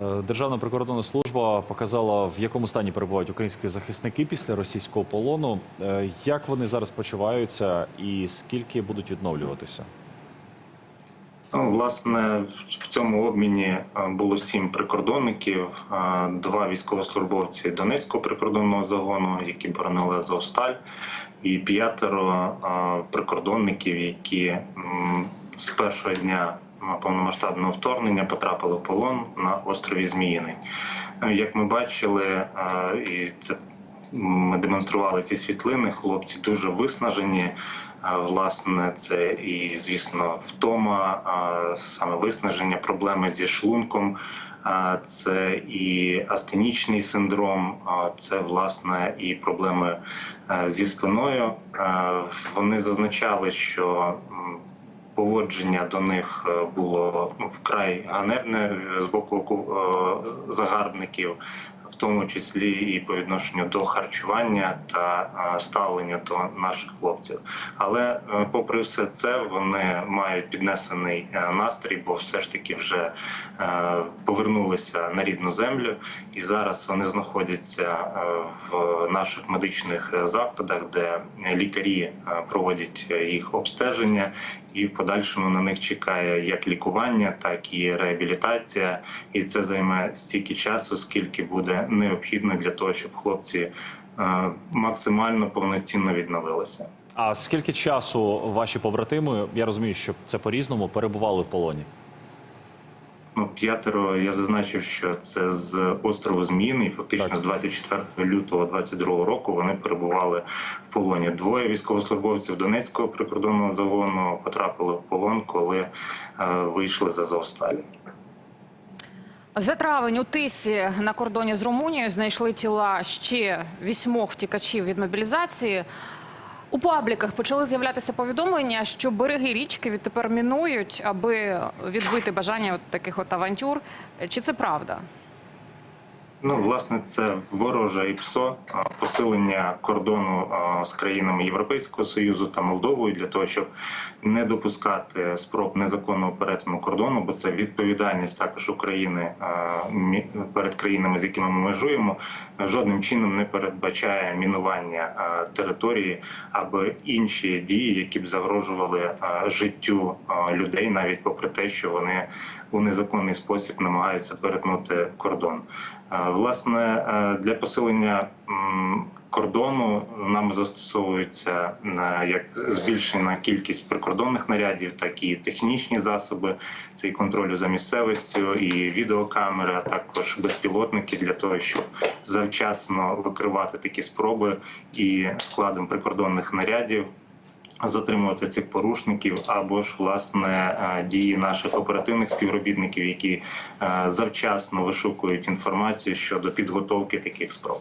Державна прикордонна служба показала, в якому стані перебувають українські захисники після російського полону. Е, Як вони зараз почуваються і скільки будуть відновлюватися? Ну, власне, в цьому обміні е, було сім прикордонників, е, два військовослужбовці Донецького прикордонного загону, які боронили Азовсталь, і п'ятеро прикордонників, які з першого дня повномасштабного вторгнення потрапили в полон на острові Зміїний. Е, Як ми бачили, е, і це ми демонстрували ці світлини. Хлопці дуже виснажені. Власне, це і звісно втома, саме виснаження, проблеми зі шлунком. Це і астенічний синдром, це власне і проблеми е, зі спиною. Е, Вони зазначали, що поводження до них е, було ну, вкрай ганебне з боку оку- е, загарбників в тому числі і по відношенню до харчування та ставлення до наших хлопців. Але е, попри все це, вони мають піднесений е, настрій, бо все ж таки вже е, повернулися на рідну землю, і зараз вони знаходяться в наших медичних закладах, де лікарі проводять їх обстеження, і в подальшому на них чекає як лікування, так і реабілітація. І це займе стільки часу, скільки буде необхідно для того, щоб хлопці е, максимально повноцінно відновилися. А скільки часу ваші побратими, я розумію, що це по-різному, перебували в полоні? Ну, п'ятеро я зазначив, що це з острову Зміїний. і Фактично Так. з 24 лютого 22 року вони перебували в полоні. Двоє військовослужбовців Донецького прикордонного загону потрапили в полон, коли е, вийшли з Азовсталі. За травень у Тисі на кордоні з Румунією знайшли тіла ще вісьмох втікачів від мобілізації. У пабліках почали з'являтися повідомлення, що береги річки відтепер мінують, аби відбити бажання от таких от авантюр. Чи це правда? Ну, власне, це вороже ІПСО, посилення кордону з країнами Європейського союзу та Молдовою для того, щоб не допускати спроб незаконного перетину кордону, бо це відповідальність також України перед країнами, з якими ми межуємо, жодним чином не передбачає мінування території або інші дії, які б загрожували життю людей, навіть попри те, що вони у незаконний спосіб намагаються перетнути кордон. Власне, е, для посилення кордону нам застосовується е, як збільшена кількість прикордонних нарядів, так і технічні засоби. Це і контролю за місцевістю, і відеокамери, а також безпілотники для того, щоб завчасно викривати такі спроби і складом прикордонних нарядів затримувати цих порушників, або ж власне е, дії наших оперативних співробітників, які е, завчасно вишукують інформацію щодо підготовки таких спроб.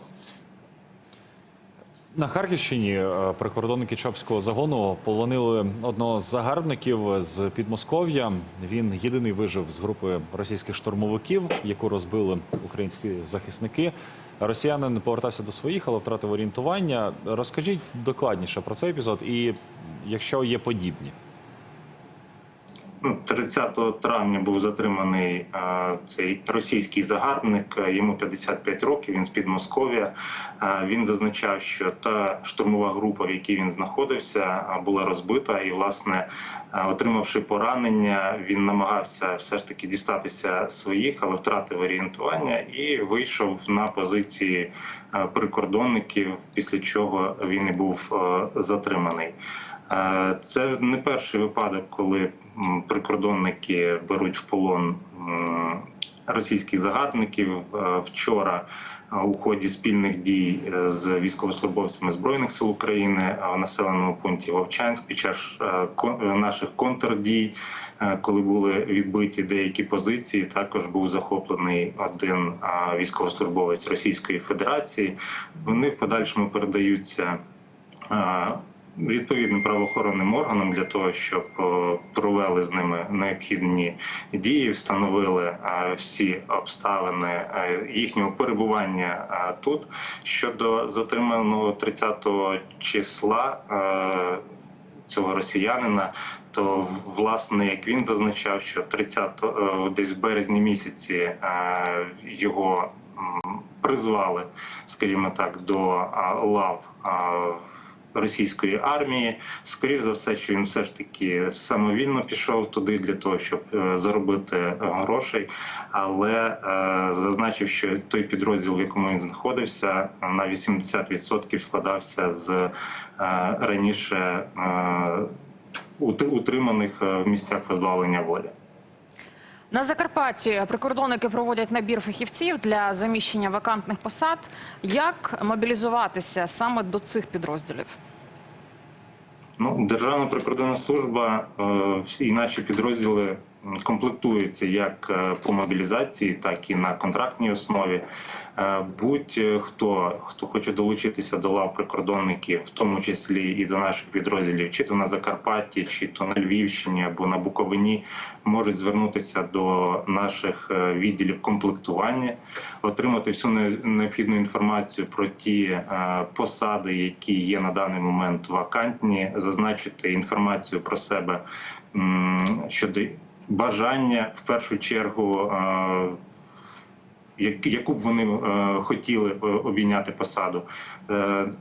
На Харківщині е, прикордонники Чапського загону полонили одного з загарбників з Підмосков'я. Він єдиний вижив з групи російських штурмовиків, яку розбили українські захисники. Росіянин повертався до своїх, але втратив орієнтування. Розкажіть докладніше про цей епізод, і якщо є подібні. Ну, 30 травня був затриманий е, цей російський загарбник. е, Йому 55 років. Він з Підмосков'я. Е, Він зазначав, що та штурмова група, в якій він знаходився, була розбита, і власне, отримавши поранення, він намагався все ж таки дістатися своїх, але втратив орієнтування і вийшов на позиції прикордонників, після чого він і був затриманий. Е, Це не перший випадок, коли прикордонники беруть в полон російських загарбників. Е, Вчора е, у ході спільних дій з військовослужбовцями збройних сил України в населеному пункті Вовчанськ під час наших контрдій, коли були відбиті деякі позиції, також був захоплений один військовослужбовець Російської Федерації. Вони в подальшому передаються. Відповідним правоохоронним органам для того, щоб е, провели з ними необхідні дії, встановили е, всі обставини е, їхнього перебування тут. Щодо затриманого 30 числа. цього росіянина. То власне, як він зазначав, що 30 е, десь в березні місяці його призвали, скажімо так, до лав а, російської армії. Скоріше за все, що він все ж таки самовільно пішов туди для того, щоб е, заробити е, грошей, але е, зазначив, що той підрозділ, в якому він знаходився, на 80% складався з раніше ут- утриманих в місцях позбавлення волі. На Закарпатті прикордонники проводять набір фахівців для заміщення вакантних посад. Як мобілізуватися саме до цих підрозділів? Ну, Державна прикордонна служба е, і наші підрозділи комплектуються як е, по мобілізації, так і на контрактній основі. Е, Будь-хто, хто хоче долучитися до лав прикордонників, в тому числі і до наших підрозділів, чи то на Закарпатті, чи то на Львівщині або на Буковині, можуть звернутися до наших е, відділів комплектування, отримати всю необхідну інформацію про ті посади, які є на даний момент вакантні, зазначити інформацію про себе щодо бажання в першу чергу. е, як- яку б вони е, хотіли е, обійняти посаду,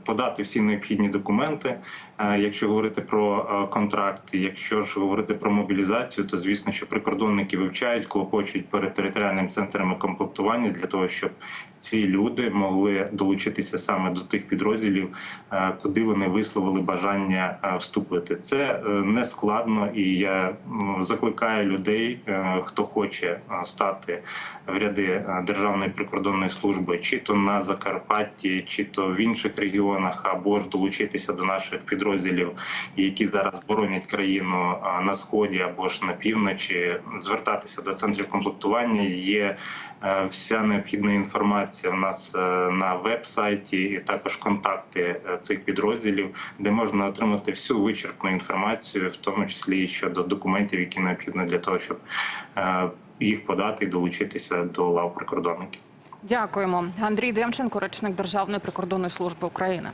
подати всі необхідні документи. Е, якщо говорити про е, контракти, якщо ж говорити про мобілізацію, то звісно, що прикордонники вивчають, клопочуть перед територіальним центрами комплектування для того, щоб ці люди могли долучитися саме до тих підрозділів, е, куди вони висловили бажання вступити. Це не складно, і я закликаю людей, хто хоче стати в ряди Державної прикордонної служби, чи то на Закарпатті, чи то в інших регіонах, або ж долучитися до наших підрозділів, які зараз боронять країну на сході або ж на півночі, звертатися до центрів комплектування. Є е, вся необхідна інформація у нас е, на веб-сайті, і також контакти е, цих підрозділів, де можна отримати всю вичерпну інформацію, в тому числі і щодо документів, які необхідні для того, щоб їх подати і долучитися до лав прикордонників. Дякуємо. Андрій Демченко, речник Державної прикордонної служби України.